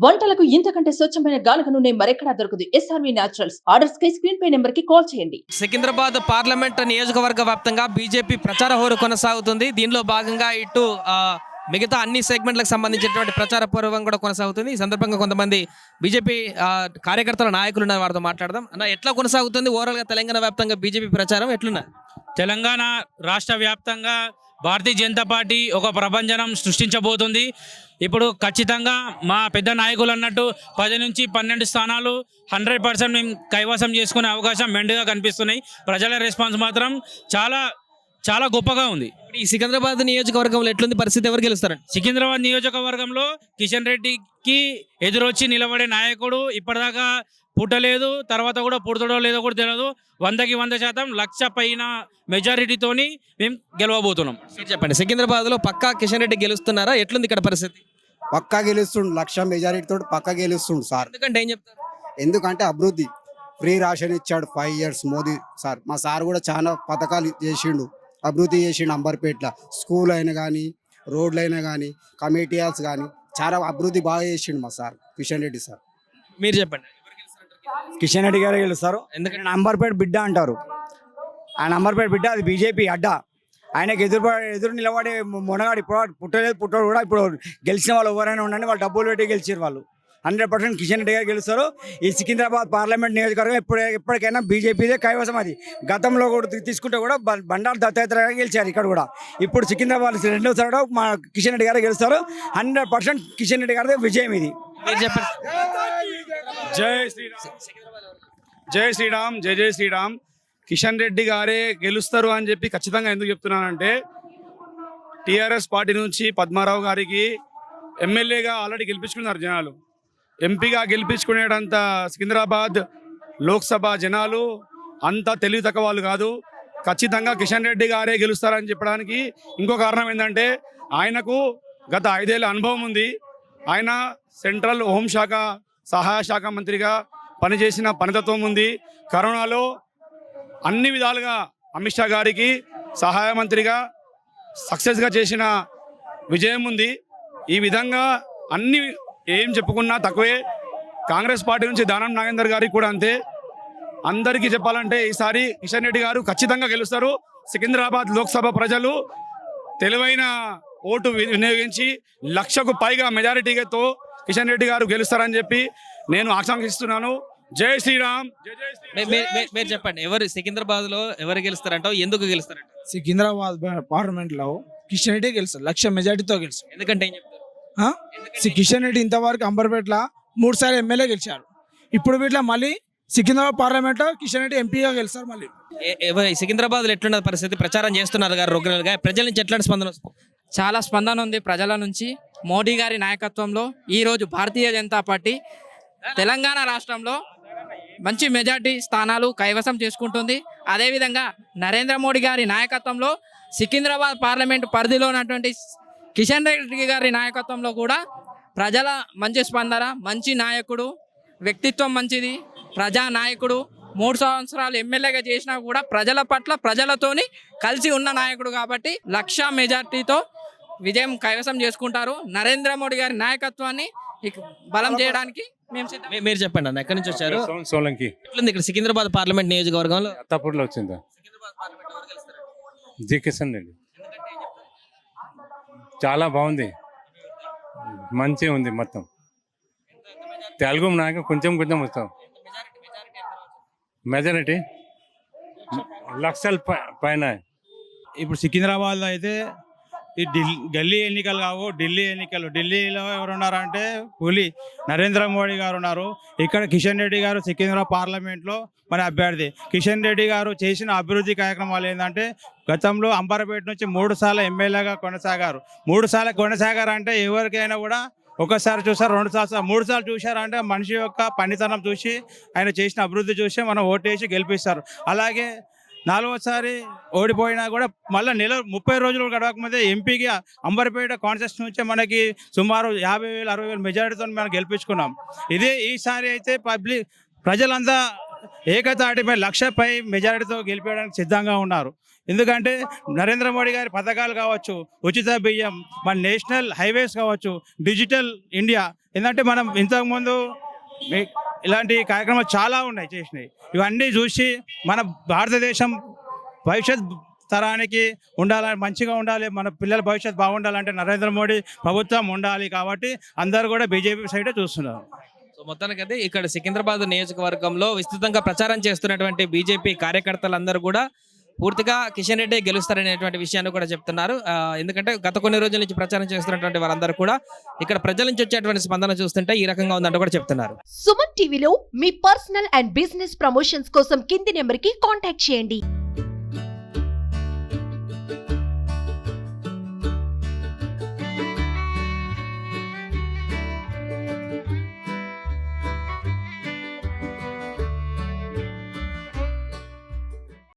వంటలకు ఇంతకంటే స్వచ్ఛమైన గానుగ నూనె మరెక్కడా దొరకదు. SRV naturals. ఆర్డర్స్ కై స్క్రీన్ పై నెంబర్కి కాల్ చేయండి. సికింద్రాబాద్ పార్లమెంట్ నియోజకవర్గ వ్యాప్తంగా బీజేపీ ప్రచార హోరు కొనసాగుతుంది. దీనిలో భాగంగా ఇటు మిగతా అన్ని సెగ్మెంట్లకు సంబంధించినటువంటి ప్రచార పూర్వం కూడా కొనసాగుతుంది. ఈ సందర్భంగా కొంతమంది బీజేపీ కార్యకర్తల నాయకులు ఉన్నారు. వారితో మాట్లాడదాం. అన్న ఎట్లా కొనసాగుతుంది? ఓవరాల్గా తెలంగాణ వ్యాప్తంగా బీజేపీ ప్రచారం ఎట్లున్నది తెలంగాణ రాష్ట్ర వ్యాప్తంగా భారతీయ జనతా పార్టీ ఒక ప్రపంచనం సృష్టించబోతుంది. ఇప్పుడు ఖచ్చితంగా మా పెద్ద నాయకులు అన్నట్టు పది నుంచి పన్నెండు స్థానాలు హండ్రెడ్ పర్సెంట్ మేము కైవసం చేసుకునే అవకాశం మెండుగా కనిపిస్తున్నాయి. ప్రజల రెస్పాన్స్ మాత్రం చాలా చాలా గొప్పగా ఉంది. ఇప్పుడు ఈ సికింద్రాబాద్ నియోజకవర్గంలో ఎట్లుంది పరిస్థితి? ఎవరు గెలుస్తారండి? సికింద్రాబాద్ నియోజకవర్గంలో కిషన్ రెడ్డికి ఎదురొచ్చి నిలబడే నాయకుడు ఇప్పటిదాకా పుట్టలేదు తర్వాత కూడా పుడతాడో లేదో కూడా తెలియదు వందకి వంద శాతం లక్ష పైన మెజారిటీతోని మేము గెలవబోతున్నాం. చెప్పండి సికింద్రాబాద్లో పక్కా కిషన్ రెడ్డి గెలుస్తున్నారా? ఎట్లుంది ఇక్కడ పరిస్థితి? పక్కా గెలుస్తుండు లక్ష మెజారిటీ తోటి పక్కా గెలుస్తుండు సార్. ఎందుకంటే ఏం చెప్తారు? ఎందుకంటే అభివృద్ధి. ఫ్రీ రేషన్ ఇచ్చాడు ఫైవ్ ఇయర్స్ మోదీ సార్. మా సార్ కూడా చాలా పథకాలు చేసిండు. అభివృద్ధి చేసిండు అంబర్పేటలో స్కూల్ అయినా కానీ రోడ్లు అయినా కానీ కమిటీ హాల్స్ కానీ చాలా అభివృద్ధి బాగా చేసిండు మా సార్ కిషన్ రెడ్డి సార్. మీరు చెప్పండి. కిషన్ రెడ్డి గారు గెలుస్తారు. ఎందుకంటే అంబర్పేట బిడ్డ అంటారు. ఆయన అంబర్పేట బిడ్డ అది బీజేపీ అడ్డ. ఆయనకి ఎదురు ఎదురు నిలబడే మొనగాడు ఇప్పుడు పుట్టలేదు పుట్టడు కూడా ఇప్పుడు గెలిచిన వాళ్ళు ఎవరైనా ఉండండి వాళ్ళు డబ్బులు పెట్టి గెలిచారు వాళ్ళు. హండ్రెడ్ పర్సెంట్ కిషన్ రెడ్డి గారు గెలుస్తారు. ఈ సికింద్రాబాద్ పార్లమెంట్ నియోజకవర్గం ఎప్పుడు ఎప్పటికైనా బీజేపీదే కైవసం అది. గతంలో కూడా తీసుకుంటే కూడా బ- బండారు దత్తాత్రేయ గారు గెలిచారు ఇక్కడ కూడా. ఇప్పుడు సికింద్రాబాద్ రెండోసారి మా కిషన్ రెడ్డి గారు గెలుస్తారు. హండ్రెడ్ పర్సెంట్ కిషన్ రెడ్డి గారిదే విజయం ఇది. జై శ్రీరామ్. జై శ్రీరామ్ జై జై శ్రీరామ్. కిషన్ రెడ్డి గారే గెలుస్తారు అని చెప్పి ఖచ్చితంగా ఎందుకు చెప్తున్నానంటే టీఆర్ఎస్ పార్టీ నుంచి పద్మారావు గారికి ఎమ్మెల్యేగా ఆల్రెడీ గెలిపించుకున్నారు జనాలు. ఎంపీగా గెలిపించుకునేటంత సికింద్రాబాద్ లోక్సభ జనాలు అంత తెలివి తక్కువ వాళ్ళు కాదు. ఖచ్చితంగా కిషన్ రెడ్డి గారే గెలుస్తారని చెప్పడానికి ఇంకో కారణం ఏంటంటే ఆయనకు గత ఐదేళ్ళ అనుభవం ఉంది. ఆయన సెంట్రల్ హోంశాఖ సహాయ శాఖ మంత్రిగా పనిచేసిన పనితత్వం ఉంది. కరోనాలో అన్ని విధాలుగా అమిత్ షా గారికి సహాయ మంత్రిగా సక్సెస్గా చేసిన విజయం ఉంది. ఈ విధంగా అన్ని ఏం చెప్పుకున్నా తక్కువే. కాంగ్రెస్ పార్టీ నుంచి దానం నాగేందర్ గారికి కూడా అంతే. అందరికీ చెప్పాలంటే ఈసారి కిషన్ రెడ్డి గారు ఖచ్చితంగా గెలుస్తారు. సికింద్రాబాద్ లోక్సభ ప్రజలు తెలివైన ఓటు వి- వినియోగించి లక్షకు పైగా మెజారిటీతో కిషన్ రెడ్డి గారు గెలుస్తారని చెప్పి నేను ఆకాంక్షిస్తున్నాను. జై శ్రీరామ్. మీరు చెప్పండి ఎవరు సికింద్రాబాద్లో ఎవరు గెలుస్తారంటావు ఎందుకు గెలుస్తారంట? సికింద్రాబాద్ పార్లమెంట్లో కిషన్ రెడ్డి గెలుస్తారు లక్ష మెజార్టీతో గెలుస్తారు. ఎందుకంటే కిషన్ రెడ్డి ఇంతవరకు అంబర్పేటలో మూడు సార్లు ఎమ్మెల్యే గెలిచాడు. ఇప్పుడు వీటిలో మళ్ళీ సికింద్రాబాద్ పార్లమెంట్ కిషన్ రెడ్డి ఎంపీగా గెలుస్తారు మళ్ళీ. సికింద్రాబాద్లో ఎట్లున్నది పరిస్థితి? ప్రచారం చేస్తున్నారు గారు రెగ్యులర్గా ప్రజల నుంచి ఎట్లాంటి స్పందన వస్తుంది? చాలా స్పందన ఉంది ప్రజల నుంచి. మోడీ గారి నాయకత్వంలో ఈరోజు భారతీయ జనతా పార్టీ తెలంగాణ రాష్ట్రంలో మంచి మెజార్టీ స్థానాలు కైవసం చేసుకుంటుంది. అదేవిధంగా నరేంద్ర మోడీ గారి నాయకత్వంలో సికింద్రాబాద్ పార్లమెంటు పరిధిలో ఉన్నటువంటి కిషన్ రెడ్డి గారి నాయకత్వంలో కూడా ప్రజల మంచి స్పందన మంచి నాయకుడు వ్యక్తిత్వం మంచిది ప్రజా నాయకుడు మూడు సంవత్సరాలు ఎమ్మెల్యేగా చేసినా కూడా ప్రజల పట్ల ప్రజలతోని కలిసి ఉన్న నాయకుడు కాబట్టి లక్ష మెజార్టీతో విజయం కైవసం చేసుకుంటారు. నరేంద్ర మోడీ గారి నాయకత్వాన్ని ఇక బలం చేయడానికి మేము మీరు చెప్పండి అన్న ఎక్కడి నుంచి వచ్చారు? సోలం- సోలంకి. ఎట్లుంది ఇక్కడ సికింద్రాబాద్ పార్లమెంట్ నియోజకవర్గంలో? అత్తాపూర్లో వచ్చిందా? సికింద్రాబాద్ పార్లమెంట్ రెడ్డి. చాలా బాగుంది. మంచి ఉంది మొత్తం. తెలుగు నాయకు కొంచెం కొంచెం వస్తాం. మెజారిటీ? లక్షల పైన. ఇప్పుడు సికింద్రాబాద్లో అయితే ఈ ఢిల్లీ గల్లీ ఎన్నికలు కావు. ఢిల్లీ ఎన్నికలు. ఢిల్లీలో ఎవరున్నారంటే పులి నరేంద్ర మోడీ గారు ఉన్నారు ఇక్కడ కిషన్ రెడ్డి గారు సికింద్రాబాద్ పార్లమెంట్లో మన అభ్యర్థి. కిషన్ రెడ్డి గారు చేసిన అభివృద్ధి కార్యక్రమాలు ఏంటంటే గతంలో అంబర్పేట నుంచి మూడు సార్లు ఎమ్మెల్యేగా కొనసాగారు. మూడు సార్లు కొనసాగారు అంటే ఎవరికైనా కూడా ఒకసారి చూసారు రెండు సార్లు మూడు సార్లు చూశారంటే మనిషి యొక్క పనితనం చూసి ఆయన చేసిన అభివృద్ధి చూసి మనం ఓటేసి గెలిపిస్తారు. అలాగే నాలుగోసారి ఓడిపోయినా కూడా మళ్ళీ నెల ముప్పై రోజులు గడవకముందే ఎంపీకి అంబర్పేట కాన్సెస్ట్ నుంచే మనకి సుమారు యాభై వేలు అరవై వేలు మెజారిటీతో మనం గెలిపించుకున్నాం. ఇదే ఈసారి అయితే పబ్లిక్ ప్రజలంతా ఏకతాటిపై లక్షపై మెజారిటీతో గెలిపేయడానికి సిద్ధంగా ఉన్నారు. ఎందుకంటే నరేంద్ర మోడీ గారి పథకాలు కావచ్చు ఉచిత బియ్యం మన నేషనల్ హైవేస్ కావచ్చు డిజిటల్ ఇండియా ఎందుకంటే మనం ఇంతకుముందు ఇలాంటి కార్యక్రమాలు చాలా ఉన్నాయి చేసినాయి ఇవన్నీ చూసి మన భారతదేశం భవిష్యత్ తరానికి ఉండాలని మంచిగా ఉండాలి మన పిల్లల భవిష్యత్ బాగుండాలంటే నరేంద్ర మోడీ ప్రభుత్వం ఉండాలి కాబట్టి అందరూ కూడా బీజేపీ సైడే చూస్తున్నారు. సో మొత్తానికైతే ఇక్కడ సికింద్రాబాద్ నియోజకవర్గంలో విస్తృతంగా ప్రచారం చేస్తున్నటువంటి బీజేపీ కార్యకర్తలందరూ కూడా పూర్తిగా కిషన్ రెడ్డి గెలుస్తారనేటువంటి విషయాన్ని కూడా చెప్తున్నారు. ఎందుకంటే గత కొన్ని రోజుల నుంచి ప్రచారం చేస్తున్నటువంటి వారందరూ కూడా ఇక్కడ ప్రజల నుంచి వచ్చేటువంటి స్పందన చూస్తుంటే ఈ రకంగా ఉందంటూ కూడా చెప్తున్నారు. సుమన్ టీవీలో మీ పర్సనల్ అండ్ బిజినెస్ ప్రమోషన్స్ కోసం కింది నెంబర్కి కాంటాక్ట్ చేయండి.